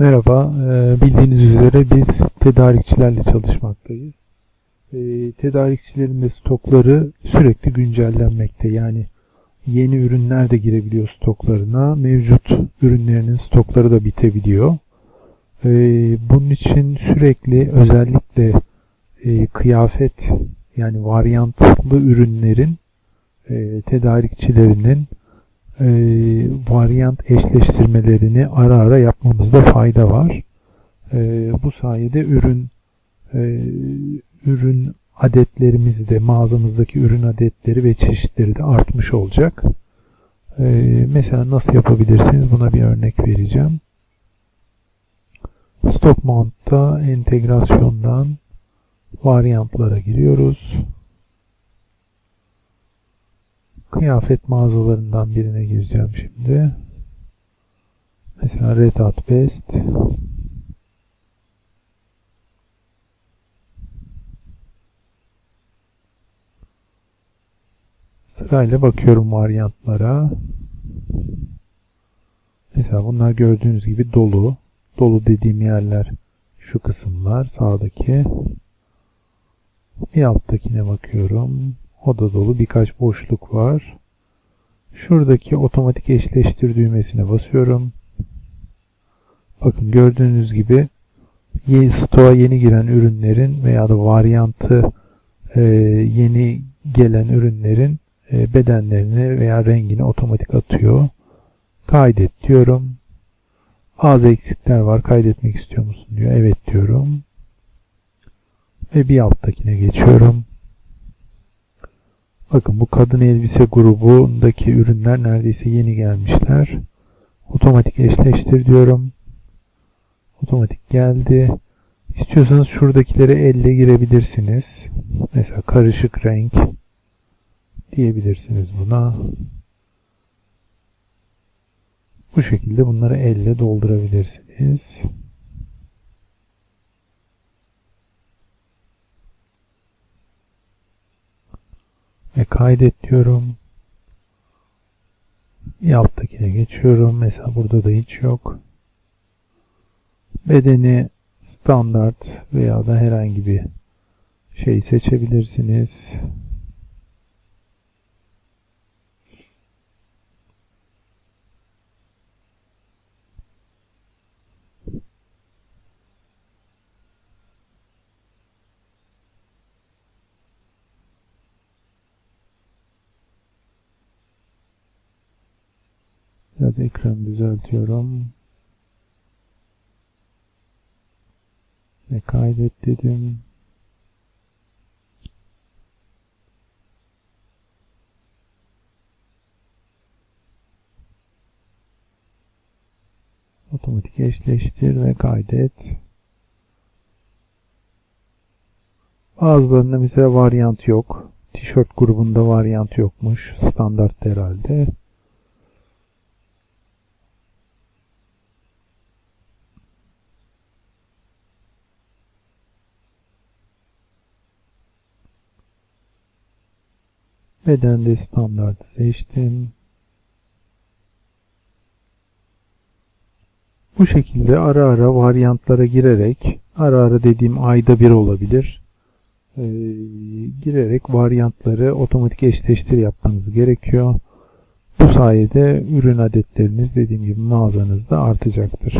Merhaba, e, bildiğiniz üzere biz tedarikçilerle çalışmaktayız. E, Tedarikçilerin de stokları sürekli güncellenmekte. Yani yeni ürünler de girebiliyor stoklarına. Mevcut ürünlerinin stokları da bitebiliyor. E, Bunun için sürekli özellikle kıyafet yani varyantlı ürünlerin tedarikçilerinin e, varyant eşleştirmelerini ara ara yapmamızda fayda var. E, bu sayede ürün e, ürün adetlerimiz de mağazamızdaki ürün adetleri ve çeşitleri de artmış olacak. E, mesela nasıl yapabilirsiniz? Buna bir örnek vereceğim. Stock Mount'ta entegrasyondan varyantlara giriyoruz. Kıyafet mağazalarından birine gireceğim şimdi. Mesela Red Hat Best. Sırayla bakıyorum varyantlara. Mesela bunlar gördüğünüz gibi dolu. Dolu dediğim yerler şu kısımlar sağdaki. Bir alttakine bakıyorum. O da dolu. Birkaç boşluk var. Şuradaki otomatik eşleştir düğmesine basıyorum. Bakın gördüğünüz gibi stoğa yeni giren ürünlerin veya da varyantı e, yeni gelen ürünlerin e, bedenlerini veya rengini otomatik atıyor. Kaydet diyorum. Bazı eksikler var. Kaydetmek istiyor musun diyor. Evet diyorum. Ve bir alttakine geçiyorum. Bakın bu kadın elbise grubundaki ürünler neredeyse yeni gelmişler. Otomatik eşleştir diyorum. Otomatik geldi. İstiyorsanız şuradakilere elle girebilirsiniz. Mesela karışık renk diyebilirsiniz buna. Bu şekilde bunları elle doldurabilirsiniz. Ve kaydet diyorum. Bir alttakine geçiyorum. Mesela burada da hiç yok. Bedeni standart veya da herhangi bir şey seçebilirsiniz. Biraz ekranı düzeltiyorum. Ve kaydet dedim. Otomatik eşleştir ve kaydet. Bazılarında mesela varyant yok. Tişört grubunda varyant yokmuş. Standart herhalde. Bedende standartı seçtim. Bu şekilde ara ara varyantlara girerek, ara ara dediğim ayda bir olabilir, ee, girerek varyantları otomatik eşleştir yapmanız gerekiyor. Bu sayede ürün adetleriniz dediğim gibi mağazanızda artacaktır.